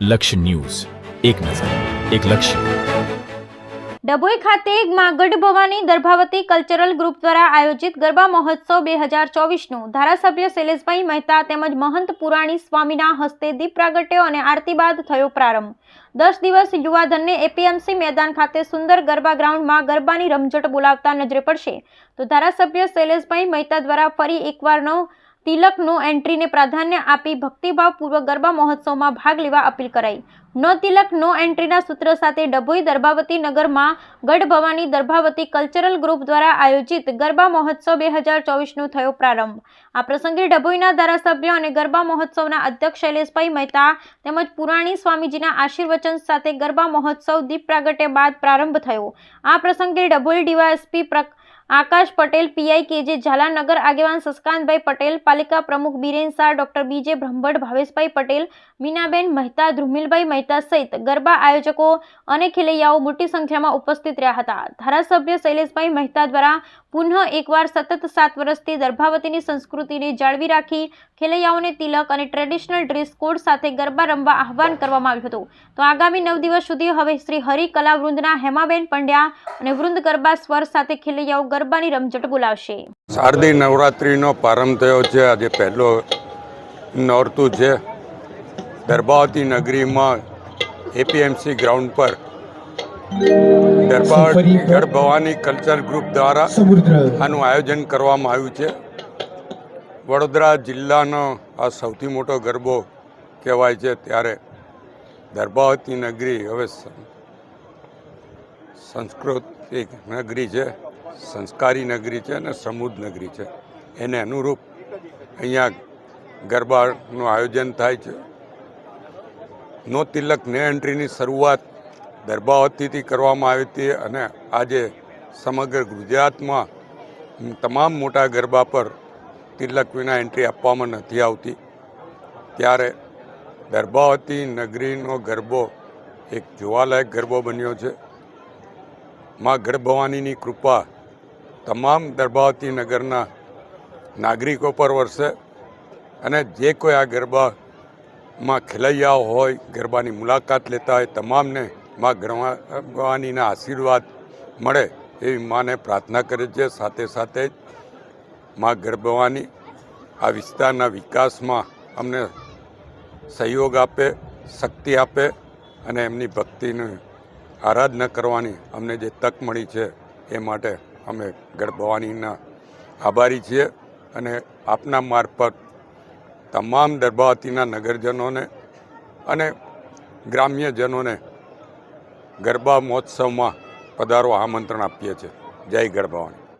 લક્ષ્ય ન્યૂઝ. એક નજર, એક લક્ષ્ય. ડભોઈ ખાતે માગઢ ભવાની દર્ભાવતી કલ્ચરલ ગ્રુપ દ્વારા આયોજિત ગરબા મહોત્સવ બે હજાર ચોવીસનું. ધારાસભ્ય શૈલેષભાઈ મહેતા તેમજ મહંત પુરાણી સ્વામીના હસ્તે દીપ પ્રાગટ્યો અને આરતી બાદ થયો પ્રારંભ. દસ દિવસ યુવાધનને એપીએમસી મેદાન ખાતે સુંદર ગરબા ગ્રાઉન્ડમાં ગરબાની રમઝટ બોલાવતા નજરે પડશે. તો ધારાસભ્ય શૈલેષભાઈ મહેતા દ્વારા ફરી એકવારનો તિલકનો એન્ટ્રીને પ્રાધાન્ય આપી ભક્તિભાવપૂર્વક ગરબા મહોત્સવમાં ભાગ લેવા અપીલ કરાઈ. નો તિલક, નો એન્ટ્રીના સૂત્ર સાથે ડભોઈ દર્ભાવતી નગરમાં ગઢ ભવાની દર્ભાવતી કલ્ચરલ ગ્રુપ દ્વારા આયોજિત ગરબા મહોત્સવ બે હજાર ચોવીસનો થયો પ્રારંભ. આ પ્રસંગે ડભોઈના ધારાસભ્ય અને ગરબા મહોત્સવના અધ્યક્ષ શૈલેષભાઈ મહેતા તેમજ પુરાણી સ્વામીજીના આશીર્વચન સાથે ગરબા મહોત્સવ દીપ પ્રાગટ્ય બાદ પ્રારંભ થયો. આ પ્રસંગે Dabhoi DYSP Akash Patel, PI KJ ઝાલાનગર, આગેવાન સસ્કાંતભાઈ પટેલ, પાલિકા પ્રમુખ બિરેન શાહ, ડોક્ટર બીજે બ્રહ્મભટ્ટ, ભાવેશભાઈ પટેલ, મીનાબેન મહેતા, ધ્રુમિલભાઈ મહેતા સહિત ગરબા આયોજકો અને ખેલૈયાઓ મોટી સંખ્યામાં ઉપસ્થિત રહ્યા હતા. ધારાસભ્ય શૈલેષભાઈ મહેતા દ્વારા પુનઃ એકવાર સતત સાત વર્ષથી દર્ભાવતીની સંસ્કૃતિને જાળવી રાખી ખેલૈયાઓને તિલક અને ટ્રેડિશનલ ડ્રેસ કોડ સાથે ગરબા રમવા આહવાન કરવામાં આવ્યું હતું. તો આગામી નવ દિવસ સુધી હવે શ્રી હરિ કલાવૃંદના હેમાબેન પંડ્યા અને વૃંદ ગરબા સ્વર સાથે ખેલૈયાઓ ગરબાની રમઝટ બોલાવશે. શારદી નવરાત્રિનો પ્રારંભ થયો છે. આજે પહેલો નોરતું છે. દરબાવતી નગરીમાં એપીએમસી ગ્રાઉન્ડ પર ગઢ ભવાની કલ્ચર ગ્રુપ દ્વારા આનું આયોજન કરવામાં આવ્યું છે. વડોદરા જિલ્લાનો આ સૌથી મોટો ગરબો કહેવાય છે. ત્યારે દરબાવતી નગરી હવે સાંસ્કૃતિક નગરી છે. સંસ્કારી નગરી છે અને સમૃદ્ધ નગરી છે. એને અનુરૂપ અહીંયા ગરબાનું આયોજન થાય છે. નો તિલક ને એન્ટ્રીની શરૂઆત દરબાવતીથી કરવામાં આવી હતી અને આજે સમગ્ર ગુજરાતમાં તમામ મોટા ગરબા પર તિલક વિના એન્ટ્રી આપવામાં નથી આવતી. ત્યારે દરબાવતી નગરીનો ગરબો એક જોવાલાયક ગરબો બન્યો છે. માં ગર્ભવાનીની કૃપા તમામ દરબાવતી નગરના નાગરિકો પર વરસે અને જે કોઈ આ ગરબામાં ખેલૈયાઓ હોય, ગરબાની મુલાકાત લેતા હોય, તમામને માં ગઢવાનીના આશીર્વાદ મળે એવી માને પ્રાર્થના કરે છે સાથે સાથે જ માં ગર્ભવાની આ વિસ્તારના વિકાસમાં અમને સહયોગ આપે, શક્તિ આપે અને એમની ભક્તિની આરાધના કરવાની અમને જે તક મળી છે એ માટે અમે ગર્ભવાનીના આભારી છીએ અને આપના મારફત તમામ દરબાવતીના નગરજનોને અને ગ્રામ્યજનોને ગરબા મહોત્સવમાં પધારવા આમંત્રણ આપીએ છીએ. જય ગરબાવાણી